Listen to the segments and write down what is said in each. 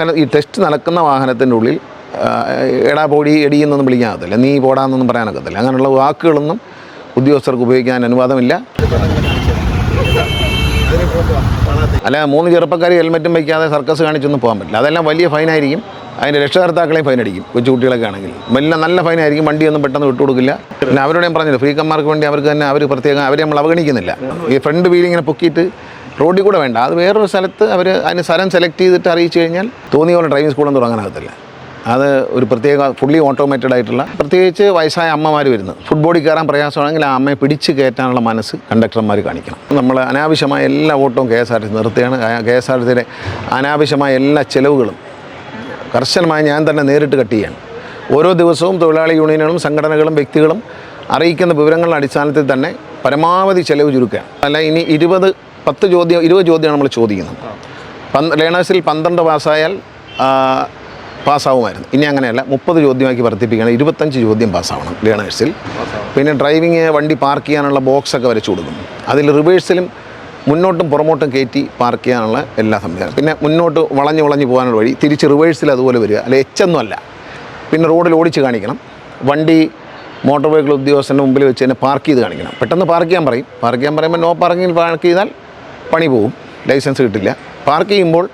ഈ ടെസ്റ്റ് നടക്കുന്ന വാഹനത്തിന്റെ ഉള്ളിൽ എടാ പോടി എടി എന്നൊന്നും വിളിക്കാനകത്തില്ല നീ പോടാന്നൊന്നും പറയാനൊക്കത്തില്ല. അങ്ങനെയുള്ള വാക്കുകളൊന്നും ഉദ്യോഗസ്ഥർക്ക് ഉപയോഗിക്കാൻ അനുവാദമില്ല. അല്ല മൂന്ന് ചെറുപ്പക്കാർ ഹെൽമെറ്റും വയ്ക്കാതെ സർക്കസ് കാണിച്ചൊന്നും പോകാൻ പറ്റില്ല. അതെല്ലാം വലിയ ഫൈനായിരിക്കും. അതിന്റെ രക്ഷകർത്താക്കളെയും ഫൈൻ അടിക്കും കൊച്ചുകുട്ടികളൊക്കെ ആണെങ്കിൽ. വലിയ നല്ല ഫൈനായിരിക്കും. വണ്ടിയൊന്നും പെട്ടെന്ന് വിട്ടുകൊടുക്കില്ല പിന്നെ അവരോടെയും പറഞ്ഞില്ല ഫ്രീക്കന്മാർക്ക് വേണ്ടി അവർക്ക് തന്നെ അവർ പ്രത്യേകം അവരെ നമ്മൾ അവഗണിക്കുന്നില്ല. ഈ ഫ്രണ്ട് വീൽ ഇങ്ങനെ പൊക്കിയിട്ട് റോഡിൽ കൂടെ വേണ്ട. അത് വേറൊരു സ്ഥലത്ത് അവർ അതിന് സ്ഥലം സെലക്ട് ചെയ്തിട്ട് അറിയിച്ചു കഴിഞ്ഞാൽ തോന്നിയ പോലെ ഡ്രൈവിംഗ് സ്കൂളൊന്നും തുടങ്ങാനാകത്തില്ല. അത് ഒരു പ്രത്യേക ഫുള്ളി ഓട്ടോമേറ്റഡ് ആയിട്ടുള്ള പ്രത്യേകിച്ച് വയസ്സായ അമ്മമാർ വരുന്നത്. ഫുട്ബോളിൽ കയറാൻ പ്രയാസമാണെങ്കിൽ ആ അമ്മയെ പിടിച്ച് കയറ്റാനുള്ള മനസ്സ് കണ്ടക്ടർമാർ കാണിക്കണം. നമ്മൾ അനാവശ്യമായ എല്ലാ ഓട്ടവും K S R T C നിർത്തുകയാണ്. കെ എസ് ആർ ടി അനാവശ്യമായ എല്ലാ ചെലവുകളും കർശനമായി ഞാൻ തന്നെ നേരിട്ട് കട്ട് ചെയ്യാണ്. ഓരോ ദിവസവും തൊഴിലാളി യൂണിയനുകളും സംഘടനകളും വ്യക്തികളും അറിയിക്കുന്ന വിവരങ്ങളുടെ അടിസ്ഥാനത്തിൽ തന്നെ പരമാവധി ചെലവ് ചുരുക്കുക അല്ല ഇനി ഇരുപത് പത്ത് ചോദ്യം ഇരുപത് ചോദ്യമാണ് നമ്മൾ ചോദിക്കുന്നത്. പന്ത് ലേണേഴ്സിൽ പന്ത്രണ്ട് പാസ്സായാൽ പാസ്സാവുമായിരുന്നു. ഇനി അങ്ങനെയല്ല മുപ്പത് ചോദ്യമാക്കി വർദ്ധിപ്പിക്കുകയാണ് ഇരുപത്തഞ്ച് ചോദ്യം പാസ്സാവണം ലേണേഴ്സിൽ. പിന്നെ ഡ്രൈവിങ് വണ്ടി പാർക്ക് ചെയ്യാനുള്ള ബോക്സൊക്കെ വരച്ചു കൊടുക്കും. അതിൽ റിവേഴ്സിലും മുന്നോട്ടും പുറമോട്ടും കയറ്റി പാർക്ക് ചെയ്യാനുള്ള എല്ലാ സംവിധാനം പിന്നെ മുന്നോട്ട് വളഞ്ഞ് വളഞ്ഞ് പോകാനുള്ള വഴി തിരിച്ച് റിവേഴ്സിൽ അതുപോലെ വരിക. അല്ല എച്ചൊന്നും അല്ല പിന്നെ റോഡിൽ ഓടിച്ച് കാണിക്കണം. വണ്ടി മോട്ടോർ വെഹിക്കിൾ ഉദ്യോഗസ്ഥന്റെ മുമ്പിൽ വെച്ച് തന്നെ പാർക്ക് ചെയ്ത് കാണിക്കണം. പെട്ടെന്ന് പാർക്ക് ചെയ്യാൻ പറയും. പാർക്ക് ചെയ്യാൻ പറയുമ്പോൾ നോ പാർക്കിങ്ങിൽ പാർക്ക് ചെയ്താൽ പണി പോവും ലൈസൻസ് കിട്ടില്ല. പാർക്ക് ചെയ്യുമ്പോൾ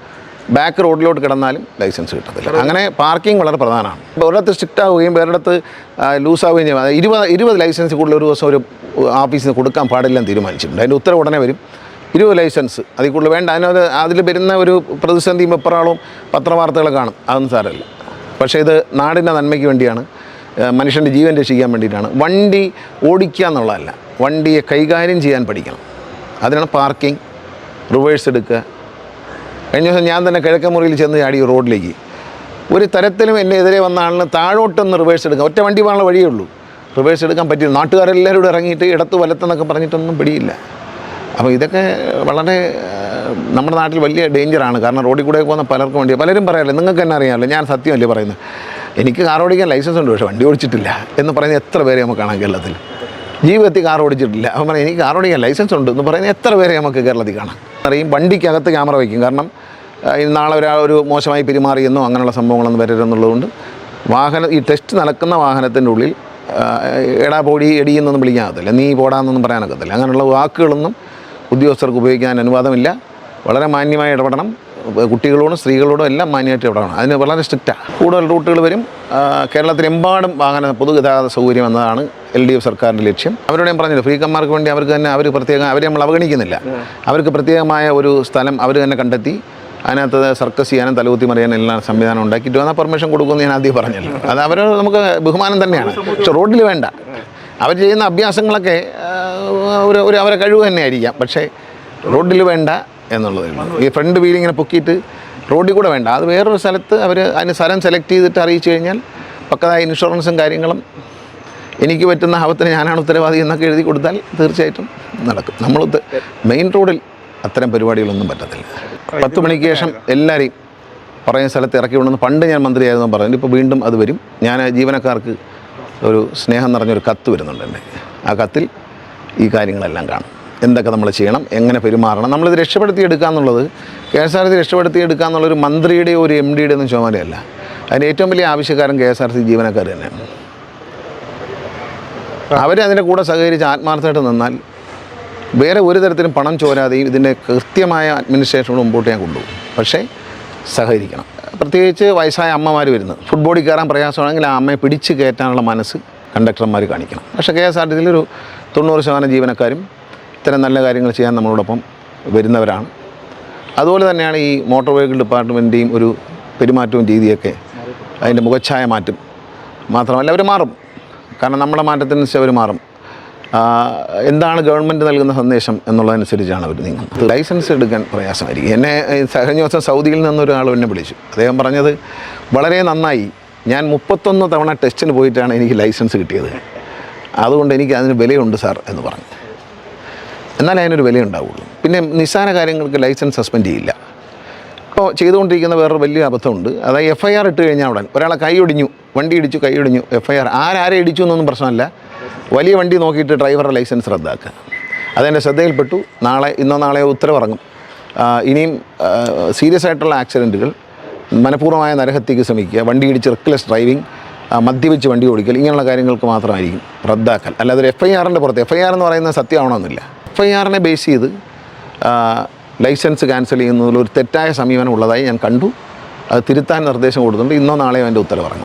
ബാക്ക് റോഡിലോട്ട് കിടന്നാലും ലൈസൻസ് കിട്ടത്തില്ല. അങ്ങനെ പാർക്കിംഗ് വളരെ പ്രധാനമാണ്. ഒരിടത്ത് സ്ട്രിക്റ്റ് ആവുകയും വേറിടത്ത് ലൂസ് ആവുകയും ചെയ്യും. ഇരുപത് ഇരുപത് ലൈസൻസ് കൂടുതൽ ഒരു ദിവസം ഒരു ഓഫീസിൽ നിന്ന് കൊടുക്കാൻ പാടില്ലെന്ന് തീരുമാനിച്ചിട്ടുണ്ട്. അതിന്റെ ഉത്തരവ് ഉടനെ വരും. ഇരുപത് ലൈസൻസ് അതിൽ കൂടുതൽ വേണ്ട. അതിനത് അതിൽ വരുന്ന ഒരു പ്രതിസന്ധിയും വെപ്രാളവും പത്രവാർത്തകൾ കാണും. അതൊന്നും സാരമില്ല. പക്ഷേ ഇത് നാടിന്റെ നന്മയ്ക്ക് വേണ്ടിയാണ് മനുഷ്യന്റെ ജീവൻ രക്ഷിക്കാൻ വേണ്ടിയിട്ടാണ്. വണ്ടി ഓടിക്കുക എന്നുള്ളതല്ല. വണ്ടിയെ കൈകാര്യം ചെയ്യാൻ പഠിക്കണം. അതിനാണ് പാർക്കിംഗ് റിവേഴ്സ് എടുക്കുക. കഴിഞ്ഞ ദിവസം ഞാൻ തന്നെ കിഴക്കൻ മുറിയിൽ ചെന്ന് ചാടി റോഡിലേക്ക്. ഒരു തരത്തിലും എന്റെ എതിരെ വന്ന ആളിന് താഴോട്ടൊന്ന് റിവേഴ്സ് എടുക്കുക ഒറ്റ വണ്ടി പോകാനുള്ള വഴിയേ ഉള്ളൂ. റിവേഴ്സ് എടുക്കാൻ പറ്റില്ല. നാട്ടുകാരെല്ലാവരും കൂടെ ഇറങ്ങിയിട്ട് ഇടത്ത് വലത്തെന്നൊക്കെ പറഞ്ഞിട്ടൊന്നും പിടിയില്ല. അപ്പോൾ ഇതൊക്കെ വളരെ നമ്മുടെ നാട്ടിൽ വലിയ ഡേഞ്ചറാണ് കാരണം റോഡിൽ കൂടെ പോകുന്ന പലർക്കും വേണ്ടി പലരും പറയാറില്ല നിങ്ങൾക്ക് തന്നെ അറിയാമല്ലോ ഞാൻ സത്യമല്ലേ പറയുന്നത്? എനിക്ക് കാർ ഓടിക്കാൻ ലൈസൻസ് ഉണ്ട് പക്ഷേ വണ്ടി ഓടിച്ചിട്ടില്ല എന്ന് പറയുന്ന എത്ര പേരെ നമുക്ക് കാണാം കേരളത്തിൽ. ജീവിതത്തിൽ കാർ ഓടിച്ചിട്ടില്ല. അപ്പം പറയും എനിക്ക് കാർ ഓടിക്കാൻ ലൈസൻസ് ഉണ്ട്. എന്ന് പറയുന്നത് എത്ര പേരെ നമുക്ക് കേരളത്തിൽ കാണാം. അറിയും വണ്ടിക്കകത്ത് ക്യാമറ വയ്ക്കും കാരണം നാളെ ഒരാൾ ഒരു മോശമായി പെരുമാറിയെന്നോ അങ്ങനെയുള്ള സംഭവങ്ങളൊന്നും വരരുതെന്നുള്ളതുകൊണ്ട് വാഹനം ഈ ടെസ്റ്റ് നടക്കുന്ന വാഹനത്തിന്റെ ഉള്ളിൽ എടാ പോടി എടിയെന്നൊന്നും വിളിക്കാനകത്തില്ല നീ പോടാന്നൊന്നും പറയാനൊക്കത്തില്ല അങ്ങനെയുള്ള വാക്കുകളൊന്നും ഉദ്യോഗസ്ഥർക്ക് ഉപയോഗിക്കാൻ അനുവാദമില്ല. വളരെ മാന്യമായി ഇടപെടണം. കുട്ടികളോടും സ്ത്രീകളോടും എല്ലാം മാന്യമായിട്ട് ഇടപെടണം അതിന് വളരെ സ്ട്രിക്റ്റാണ് കൂടുതൽ റൂട്ടുകൾ വരും. കേരളത്തിലെമ്പാടും വാഹന പൊതുഗതാഗത സൗകര്യം എന്നതാണ് എൽ ഡി എഫ് സർക്കാരിന്റെ ലക്ഷ്യം. അവരോട് ഞാൻ പറഞ്ഞില്ല ഫ്രീക്കന്മാർക്ക് വേണ്ടി അവർക്ക് തന്നെ അവർ പ്രത്യേകം അവരെ നമ്മൾ അവഗണിക്കുന്നില്ല. അവർക്ക് പ്രത്യേകമായ ഒരു സ്ഥലം അവർ തന്നെ കണ്ടെത്തി അതിനകത്ത് സർക്കസ് ചെയ്യാനും തലകുത്തി മറിയാനും എല്ലാം സംവിധാനം ഉണ്ടാക്കിയിട്ട്. വന്നാൽ പെർമിഷൻ കൊടുക്കുമെന്ന് ഞാൻ ആദ്യം പറഞ്ഞല്ലോ. അത് അവർ നമുക്ക് ബഹുമാനം തന്നെയാണ്. പക്ഷെ റോഡിൽ വേണ്ട. അവർ ചെയ്യുന്ന അഭ്യാസങ്ങളൊക്കെ ഒരു ഒരു അവരെ കഴിവ് തന്നെ ആയിരിക്കാം പക്ഷേ റോഡിൽ വേണ്ട എന്നുള്ളതേ ഉള്ളൂ. ഈ ഫ്രണ്ട് വീൽ ഇങ്ങനെ പൊക്കിയിട്ട് റോഡിൽ കൂടെ വേണ്ട. അത് വേറൊരു സ്ഥലത്ത് അവർ അതിന് സ്ഥലം സെലക്ട് ചെയ്തിട്ട് അറിയിച്ചു കഴിഞ്ഞാൽ പക്കതായ ഇൻഷുറൻസും കാര്യങ്ങളും എനിക്ക് പറ്റുന്ന ആപത്തിന് ഞാനാണ് ഉത്തരവാദി എന്നൊക്കെ എഴുതി കൊടുത്താൽ തീർച്ചയായിട്ടും നടക്കും. നമ്മൾ മെയിൻ റോഡിൽ അത്തരം പരിപാടികളൊന്നും പറ്റത്തില്ല. പത്ത് മണിക്ക് ശേഷം എല്ലാവരെയും പറയുന്ന സ്ഥലത്ത് ഇറക്കി വിടുന്നത് പണ്ട് ഞാൻ മന്ത്രിയായിരുന്നു പറഞ്ഞു. ഇപ്പോൾ വീണ്ടും അത് വരും. ഞാൻ ജീവനക്കാർക്ക് ഒരു സ്നേഹം നിറഞ്ഞൊരു കത്ത് വരുന്നുണ്ട് എന്റെ ആ കത്തിൽ ഈ കാര്യങ്ങളെല്ലാം കാണും. എന്തൊക്കെ നമ്മൾ ചെയ്യണം എങ്ങനെ പെരുമാറണം നമ്മളിത് രക്ഷപ്പെടുത്തി എടുക്കുക എന്നുള്ളത് കെ എസ് ആർ സി രക്ഷപ്പെടുത്തി എടുക്കുക എന്നുള്ളൊരു മന്ത്രിയുടെയോ ഒരു എം ഡിയുടെ ഒന്നും ചുമതലയല്ല. അതിന് ഏറ്റവും വലിയ ആവശ്യക്കാരൻ കെ എസ് ആർ സി ജീവനക്കാർ തന്നെയാണ്. അവരതിന്റെ കൂടെ സഹകരിച്ച് ആത്മാർത്ഥമായിട്ട് നിന്നാൽ വേറെ ഒരു തരത്തിലും പണം ചോരാതെയും ഇതിന്റെ കൃത്യമായ അഡ്മിനിസ്ട്രേഷനോട് മുമ്പോട്ട് ഞാൻ കൊണ്ടുപോകും. പക്ഷേ സഹകരിക്കണം. പ്രത്യേകിച്ച് വയസ്സായ അമ്മമാർ വരുന്നത് ഫുട്ബോളിൽ കയറാൻ പ്രയാസമാണെങ്കിൽ ആ അമ്മയെ പിടിച്ച് കയറ്റാനുള്ള മനസ്സ് കണ്ടക്ടർമാർ കാണിക്കണം. പക്ഷേ കെ എസ് ആർ ടി സിയിലൊരു തൊണ്ണൂറ് ശതമാനം ജീവനക്കാരും ഇത്തരം നല്ല കാര്യങ്ങൾ ചെയ്യാൻ നമ്മളോടൊപ്പം വരുന്നവരാണ്. അതുപോലെ തന്നെയാണ് ഈ മോട്ടോർ വെഹിക്കിൾ ഡിപ്പാർട്ട്മെന്റിന്റെയും ഒരു പെരുമാറ്റവും രീതിയൊക്കെ അതിന്റെ മുഖച്ഛായ മാറ്റും മാത്രമല്ല അവർ മാറും. കാരണം നമ്മുടെ മാറ്റത്തിന് അവർ മാറും. എന്താണ് ഗവൺമെന്റ് നൽകുന്ന സന്ദേശം എന്നുള്ളതനുസരിച്ചാണ് അവർ നീങ്ങുന്നത്. ലൈസൻസ് എടുക്കാൻ പ്രയാസമായിരിക്കും. എന്നെ കഴിഞ്ഞ ദിവസം സൗദിയിൽ നിന്നൊരാൾ എന്നെ വിളിച്ചു. അദ്ദേഹം പറഞ്ഞത് വളരെ നന്നായി. ഞാൻ മുപ്പത്തൊന്ന് തവണ ടെസ്റ്റിന് പോയിട്ടാണ് എനിക്ക് ലൈസൻസ് കിട്ടിയത്. അതുകൊണ്ട് എനിക്ക് അതിന് വിലയുണ്ട് സാർ എന്ന് പറഞ്ഞു. എന്നാലേ അതിനൊരു വില ഉണ്ടാവുള്ളൂ പിന്നെ നിസ്സാര കാര്യങ്ങൾക്ക് ലൈസൻസ് സസ്പെൻഡ് ചെയ്യില്ല. ഇപ്പോൾ ചെയ്തുകൊണ്ടിരിക്കുന്ന വേറൊരു വലിയ അബദ്ധമുണ്ട്. അതായത് എഫ് ഐ ആർ ഇട്ട് കഴിഞ്ഞാൽ ഉടൻ ഒരാളെ കൈ ഒടിഞ്ഞു വണ്ടി ഇടിച്ചു കൈ ഒടിഞ്ഞു എഫ് ഐ ആർ ആരാരെ ഇടിച്ചു എന്നൊന്നും പ്രശ്നമല്ല. വലിയ വണ്ടി നോക്കിയിട്ട് ഡ്രൈവറുടെ ലൈസൻസ് റദ്ദാക്കുക. അതെന്റെ ശ്രദ്ധയിൽപ്പെട്ടു. നാളെ ഇന്നോ നാളെ ഉത്തരവിറങ്ങും. ഇനിയും സീരിയസ് ആയിട്ടുള്ള ആക്സിഡന്റുകൾ മനഃപൂർവമായ നരഹത്യക്ക് ശ്രമിക്കുക വണ്ടി ഇടിച്ച് റിക്ലെസ് ഡ്രൈവിംഗ് മദ്യപിച്ച് വണ്ടി ഓടിക്കൽ ഇങ്ങനെയുള്ള കാര്യങ്ങൾക്ക് മാത്രമായിരിക്കും റദ്ദാക്കൽ. അല്ലാതെ ഒരു എഫ് ഐ ആറിന്റെ പുറത്ത് എഫ് ഐ ആർ എന്ന് പറയുന്നത് സത്യമാവണമെന്നില്ല. എഫ് ഐ ആറിനെ ബേസ് ചെയ്ത് ലൈസൻസ് ക്യാൻസൽ ചെയ്യുന്നതിൽ ഒരു തെറ്റായ സമീപനം ഉള്ളതായി ഞാൻ കണ്ടു. അത് തിരുത്താൻ നിർദ്ദേശം കൊടുത്തിട്ടുണ്ട്. ഇന്നോ നാളെയോ എന്റെ ഉത്തരവ് ഇറങ്ങും.